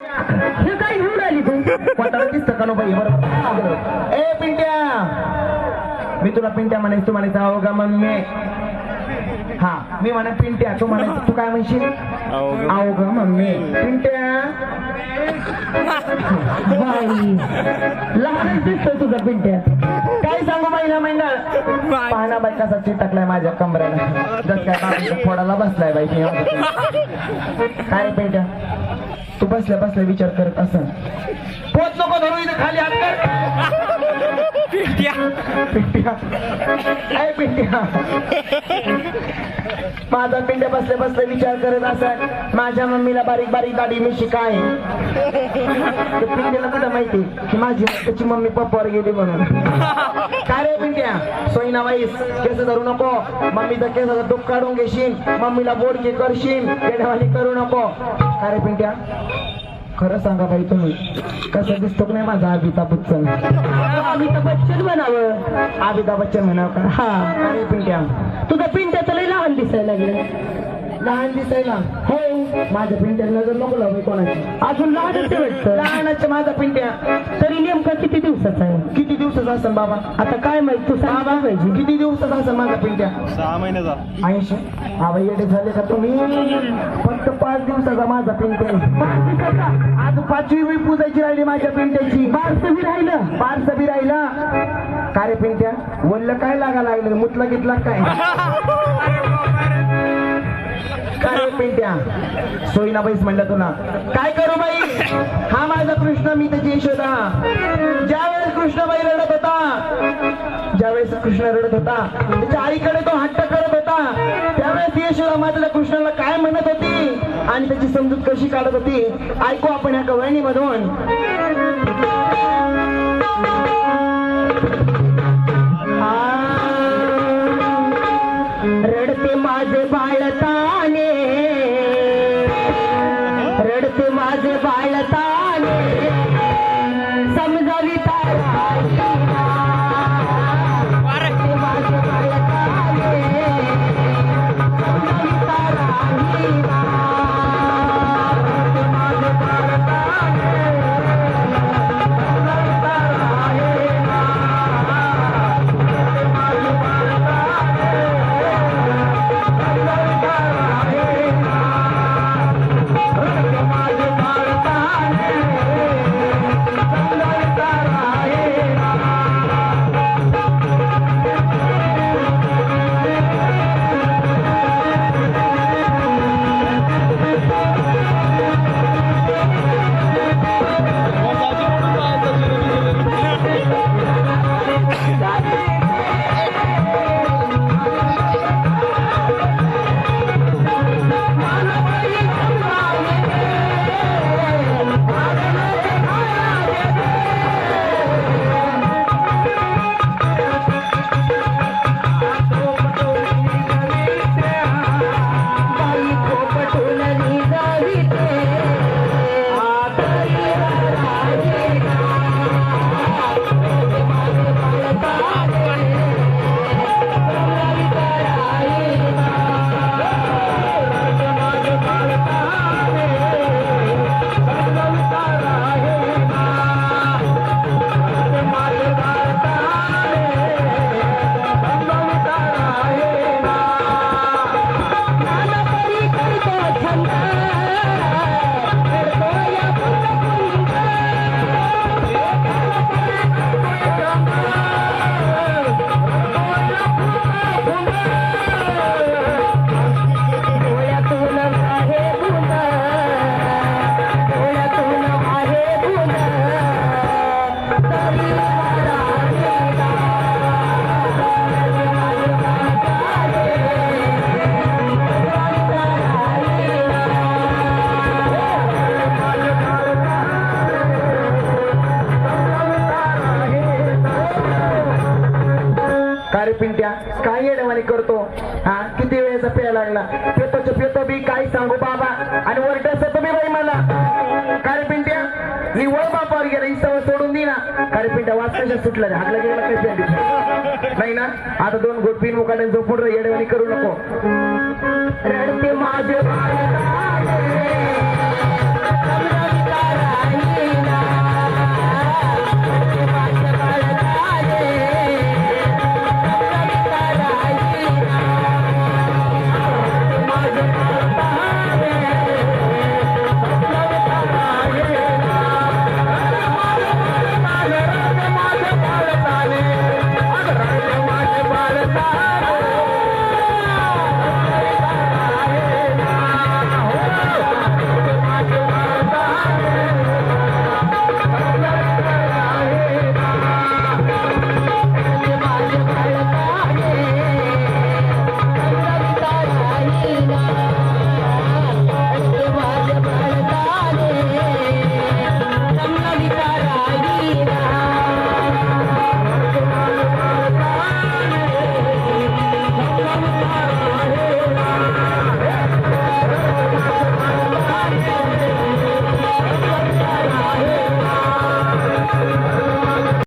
हे काय घेऊन आली तू? कोणाला दिसतं का बाई बरोबर ए पिंट्या! मी तुला पिंट्या म्हणायचं तू म्हणायचं अहो का मम्मी? हा मी म्हणा पिंट्या तू म्हणायचं तू काय म्हणशील? ग मम्मी. पिंट्या. बाई. लहानच दिसतोय तुझा पिंट्या. काय सांगू ना महिना पाहना बाई कसा चिटकलाय माझ्या कमरेला जस काय बाबीच्या फोडाला बसलाय बाई मी. काय पिंट्या? तू बसल्या बसल्या विचार करत असं. पोत नको धरू इथं खाली हात कर. पिंट्या. काय पिंट्या. माझा पिंड्या बसल्या बसल्या विचार करत असत माझ्या मम्मीला बारीक बारीक दाढी मी शिकाय पिंड्याला कुठं माहिती? की माझी त्याची मम्मी पप्पावर गेली म्हणून. काय रे पिंट्या सोयीना वाईस केस धरू नको. मम्मीचा केसाचा टूप काढून घेशील मम्मीला बोडकी करशील येण्यावाली करू नको. काय रे पिंट्या खरं सांगा बाई तुम्ही कसं दिसतो की नाही माझा अमिताभ बच्चन? अमिताभ बच्चन म्हणावं. अमिताभ बच्चन म्हणाव का? हा. पिंट्या लहान लागलं. लहान दिसायला. हो माझ्या पिंट्याला नजर नको लावू कोणाची अजून लहानच वाटतं लहानाचं माझा पिंट्या. तरी नेमका किती दिवसाचा आहे? किती दिवसाचा असेल बाबा? आता काय माहीत तू सांगा पाहिजे. किती दिवसाचा असेल माझा पिंट्या? सहा महिन्याचा ऐंशी. हा बाई येडे झाले का तुम्ही? फक्त पाच दिवसाचा माझा पिंट्या. आज पाचवी बी पूजायची राहिली माझ्या पिंट्याची. बारसं बी राहिलं. बारसं बी राहिला. काय रे पिंट्या? वल्ल काय लागा लागलं? मुतला घेतला काय? काय रे पिंट्या? सोयीना म्हणलं तुला. काय करू बाई? हा माझा कृष्ण मी त्याची यशोदा. ज्यावेळेस कृष्णबाई रडत होता ज्यावेळेस कृष्ण रडत होता त्याच्या आईकडे तो हट्ट करत होता त्यावेळेस यशोदा मातेला कृष्णाला काय म्हणत होती आणि त्याची समजूत कशी काढत होती ऐकू आपण या कवळणी मधून. रडते माझे बाळताने समजावी पिंट्या काय येडवाणी करतो? हा किती वेळेचा पेया लागला? पेतोच पेतो बी काय सांगू बाबा? आणि वरटस तुम्ही बाई मला. काय पिंट्या? मी वळ बापावर गेला ही सवय सोडून दे ना. काय पिंट्या वाच कशा सुटला रे हागला गेला काय पेंडी नाही ना? आता दोन गोट पिन मुकाड्यान झोपून येडवाणी करू नको.